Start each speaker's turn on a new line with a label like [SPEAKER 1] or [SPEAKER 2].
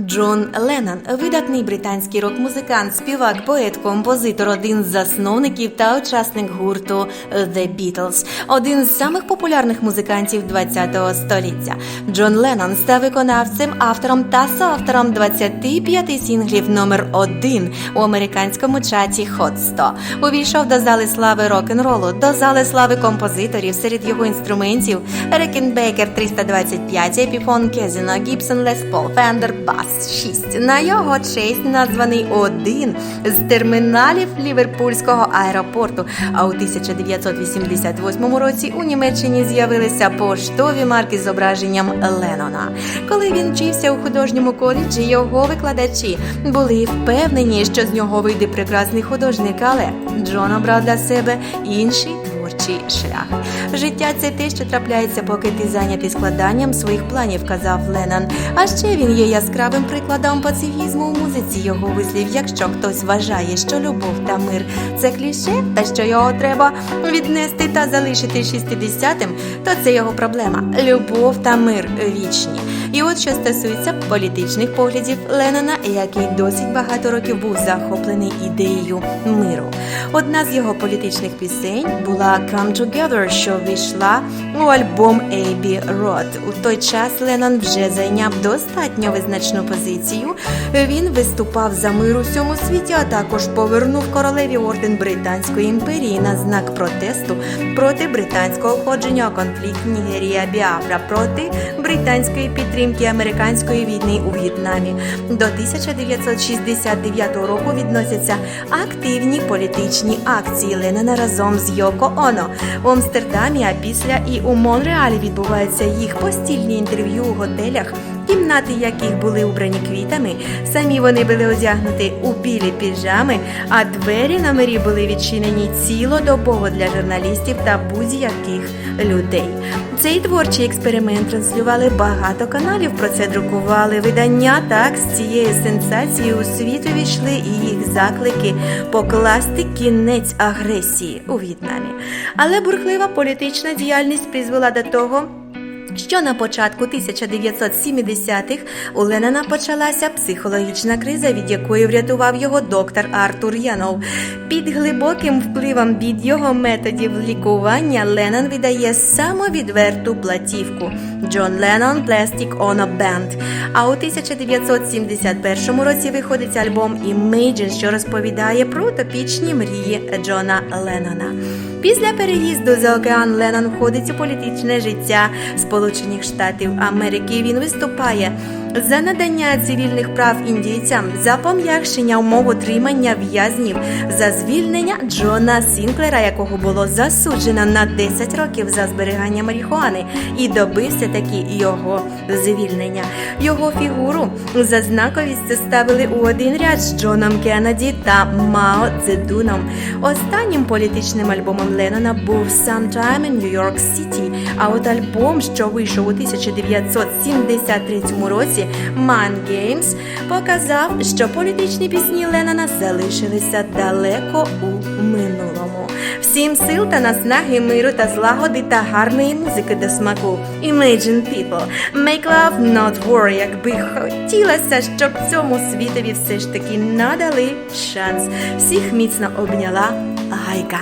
[SPEAKER 1] Джон Леннон – видатний британський рок-музикант, співак, поет, композитор, один з засновників та учасник гурту The Beatles, один з самих популярних музикантів ХХ століття. Джон Леннон став виконавцем, автором та соавтором 25 сінглів номер 1 у американському чаті Hot 100. Увійшов до зали слави рок-н-ролу, до зали слави композиторів серед його інструментів Рекенбекер 325, Epiphone Casino, Gibson Les Paul, Fender Bass 6. На його честь названий один з терміналів Ліверпульського аеропорту. А у 1988 році у Німеччині з'явилися поштові марки з зображенням Леннона. Коли він вчився у художньому коледжі, його викладачі були впевнені, що з нього вийде прекрасний художник, але Джон обрав для себе інший творчий шлях. Життя це те, що трапляється, поки ти зайнятий складанням своїх планів, казав Леннон. А ще він є яскравим прикладом пацифізму у музиці. Його вислів, якщо хтось вважає, що любов та мир це кліше, та що його треба віднести та залишити 60-тим, то це його проблема. Любов та мир вічні. І от що стосується політичних поглядів Леннона, який досить багато років був захоплений ідеєю миру. Одна з його політичних пісень була Come Together, що війшла у альбом Abbey Road. У той час Леннон вже зайняв достатньо визначну позицію. Він виступав за мир у всьому світі, а також повернув королеві орден Британської імперії на знак протесту проти британського входження конфлікт Нігерія Біафра проти британської підтримки американської війни у В'єтнамі. До 1969 року відносяться активні політичні акції Ленина разом з Йоко Оно у Амстердамі, а після і у Монреалі відбуваються їх постільні інтерв'ю у готелях. Кімнати яких були убрані квітами, самі вони були одягнуті у білі піжами, а двері номері були відчинені цілодобово для журналістів та будь-яких людей. Цей творчий експеримент транслювали багато каналів. Про це друкували видання. Так з цією сенсацією у світ увійшли і їх заклики покласти кінець агресії у В'єтнамі. Але бурхлива політична діяльність призвела до того. Що на початку 1970-х у Леннона почалася психологічна криза, від якої врятував його доктор Артур Янов. Під глибоким впливом від його методів лікування Леннон видає самовідверту платівку Джон Леннон Plastic on a Band. А у 1971 році виходить альбом Imagine, що розповідає про утопічні мрії Джона Леннона. Після переїзду за океан Леннон входить у політичне життя Штатів Америки. Він виступає за надання цивільних прав індійцям, за пом'якшення умов утримання в'язнів, за звільнення Джона Сінклера, якого було засуджено на 10 років за зберігання марихуани, і добився таки його звільнення. Його фігуру за знаковістю ставили у один ряд з Джоном Кеннеді та Мао Цзедуном. Останнім політичним альбомом Леннона був «Sometime in New York City», а от альбом, що вийшов у 1973 році, «Man Games», показав, що політичні пісні Леннона залишилися далеко у минулому. Всім сил та наснаги миру та злагоди та гарної музики до смаку. Imagine People. Make love, not war. Якби хотілося, щоб цьому світові все ж таки надали шанс. Всіх міцно обняла Гайка.